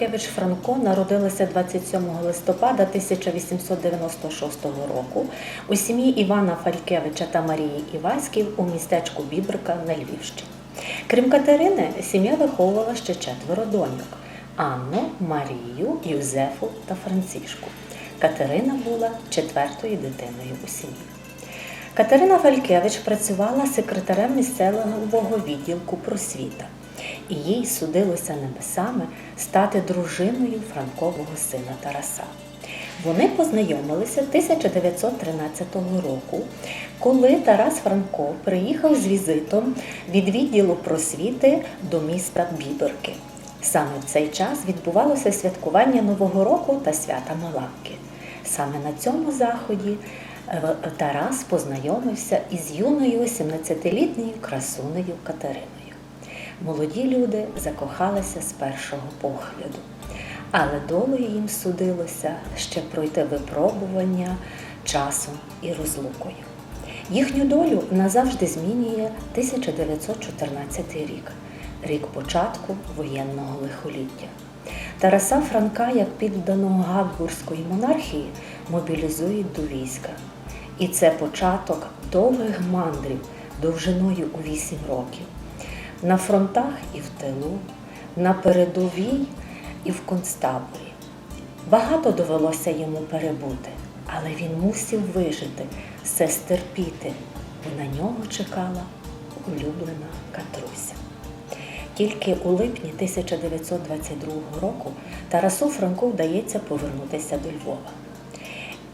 Фалькевич Франко народилася 27 листопада 1896 року у сім'ї Івана Фалькевича та Марії Іваськів у містечку Бібрка на Львівщині. Крім Катерини, сім'я виховувала ще четверо доньок Анну, Марію, Юзефу та Францішку. Катерина була четвертою дитиною у сім'ї. Катерина Фалькевич працювала секретарем місцевого відділку просвіта, і їй судилося небесами стати дружиною Франкового сина Тараса. Вони познайомилися 1913 року, коли Тарас Франко приїхав з візитом від відділу просвіти до міста Біберки. Саме в цей час відбувалося святкування Нового року та свята Маланки. Саме на цьому заході е, Тарас познайомився із юною 17-літньою красунею Катериною. Молоді люди закохалися з першого погляду, але долею їм судилося ще пройти випробування часом і розлукою. Їхню долю назавжди змінює 1914 рік, рік початку воєнного лихоліття. Тараса Франка, як підданого Габсбурзької монархії, мобілізують до війська. І це початок довгих мандрів довжиною у 8 років. На фронтах і в тилу, на передовій і в концтаборі. Багато довелося йому перебути, але він мусив вижити, все стерпіти, бо на нього чекала улюблена Катруся. Тільки у липні 1922 року Тарасу Франку вдається повернутися до Львова.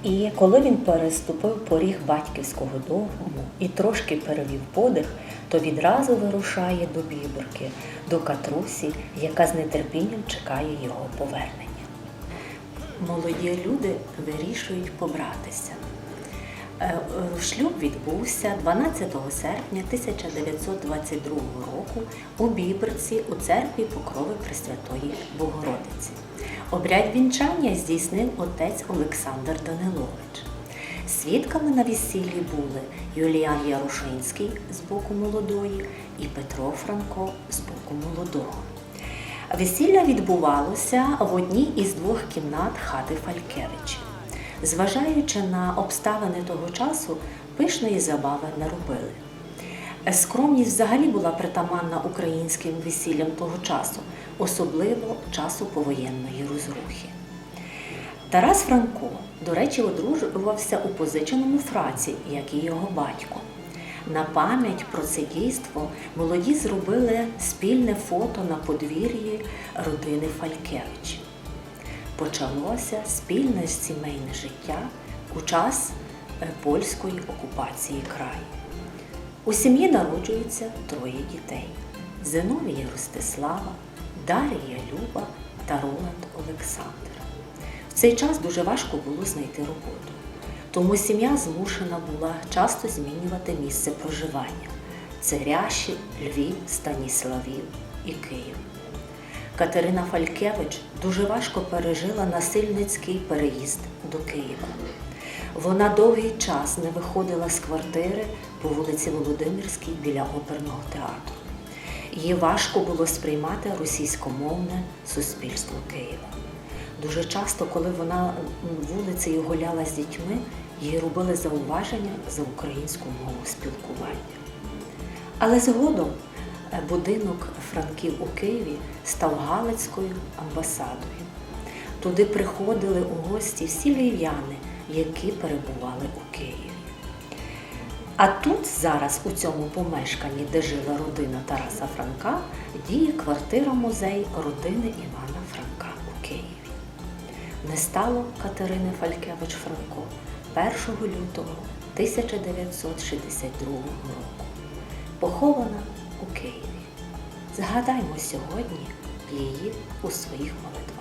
І коли він переступив поріг батьківського дому і трошки перевів подих, то відразу вирушає до Біберки, до Катрусі, яка з нетерпінням чекає його повернення. Молоді люди вирішують побратися. Е, е, Шлюб відбувся 12 серпня 1922 року у Біберці у церкві Покрови Пресвятої Богородиці. Обряд вінчання здійснив отець Олександр Данилович. Свідками на весіллі були Юліан Ярошинський з боку молодої і Петро Франко з боку молодого. Весілля відбувалося в одній із двох кімнат хати Фалькевичів. Зважаючи на обставини того часу, пишної забави не робили. Скромність взагалі була притаманна українським весіллям того часу, особливо часу повоєнної розрухи. Тарас Франко, до речі, одружувався у позиченому фраці, як і його батько. На пам'ять про це дійство молоді зробили спільне фото на подвір'ї родини Фалькевичів. Почалося спільне сімейне життя у час е, польської окупації краю. У сім'ї народжується троє дітей: Зиновія Ростислава, Дарія Люба та Роланд Олександр. В цей час дуже важко було знайти роботу, тому сім'я змушена була часто змінювати місце проживання це Ряші, Львів, Станіславів і Київ. Катерина Фалькевич дуже важко пережила насильницький переїзд до Києва. Вона довгий час не виходила з квартири по вулиці Володимирській біля оперного театру. Її важко було сприймати російськомовне суспільство Києва. Дуже часто, коли вона вулицею гуляла з дітьми, їй робили зауваження за українську мову спілкування. Але згодом е, будинок Франків у Києві став Галицькою амбасадою. Туди приходили у гості всі львів'яни, які перебували у Києві. А тут зараз, у цьому помешканні, де жила родина Тараса Франка, діє квартира-музей родини Івана Франка у Києві. Не стало Катерини Фалькевич Франко 1 лютого 1962 року. Похована у Києві. Згадаймо сьогодні її у своїх молитвах.